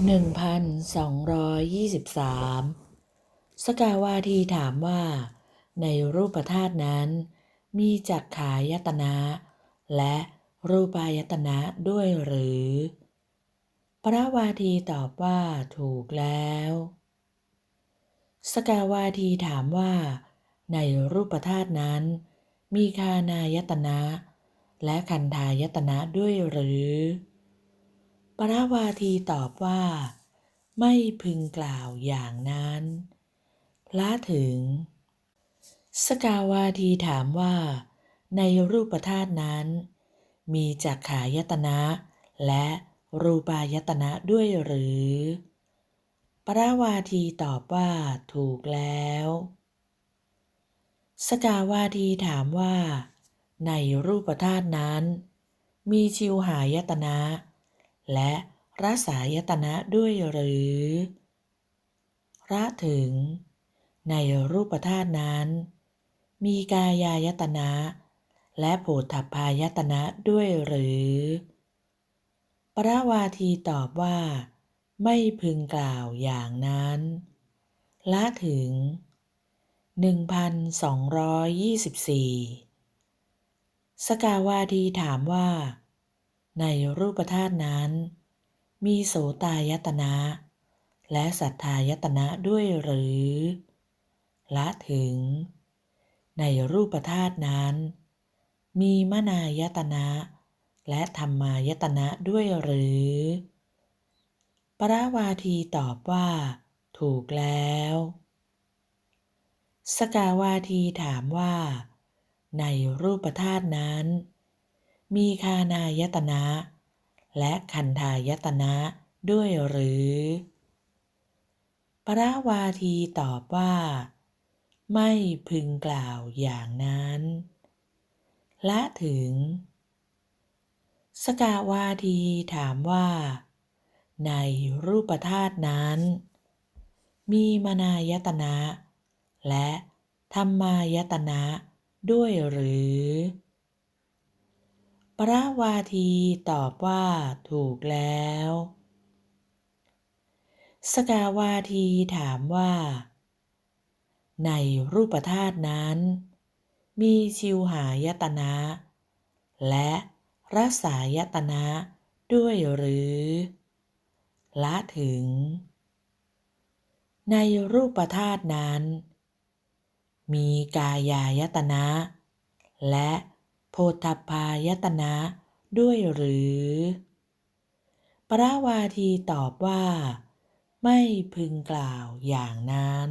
1223 สกาวาทีถามว่า ในรูปธาตุนั้น มีจักขายตนะ และรูปายตนะด้วยหรือ พระวาทีตอบว่าถูกแล้ว สกาวาทีถามว่า ในรูปธาตุนั้น มีคานายตนะ และคันธายตนะด้วยหรือ ปราวาทีตอบว่า ไม่พึงกล่าวอย่างนั้นละถึง สกาวาทีถามว่า ในรูปธาตุนั้น มีจักขายตนะ และรูปายตนะด้วยหรือ ปราวาทีตอบว่าถูกแล้ว สกาวาทีถามว่า ในรูปธาตุนั้น มีชิวหายตนะ และรสายตนะด้วยหรือระถึง ในรูปธาตุนั้น มีกายายตนะ และโผฏฐพายตนะด้วยหรือ ปราวาทีตอบว่า ไม่พึงกล่าวอย่างนั้น ละถึง 1224 สกาวาทีถามว่า ในรูปธาตุนั้น มีโสตายตนะ และสัทธายตนะด้วยหรือ ละถึง ในรูปธาตุนั้น มีมนายตนะ และธรรมายตนะด้วยหรือ ปราวาทีตอบว่า ถูกแล้ว สกาวาทีถามว่า ในรูปธาตุนั้น มีคานายตนะ และคันธายตนะด้วยหรือ ปราวาทีตอบว่า ไม่พึงกล่าวอย่างนั้น ละถึง สกาวาทีถามว่า ในรูปธาตุนั้น มีมนายตนะ และธรรมายตนะด้วยหรือ ปราวาทีตอบว่าถูกแล้ว สกาวาทีถามว่า ในรูปธาตุนั้น มีชิวหายตนะ และรสายตนะด้วยหรือ ละถึง ในรูปธาตุนั้น มีกายายตนะ และ โพธพายตนะด้วยหรือ ปราวาทีตอบว่า ไม่พึงกล่าวอย่างนั้น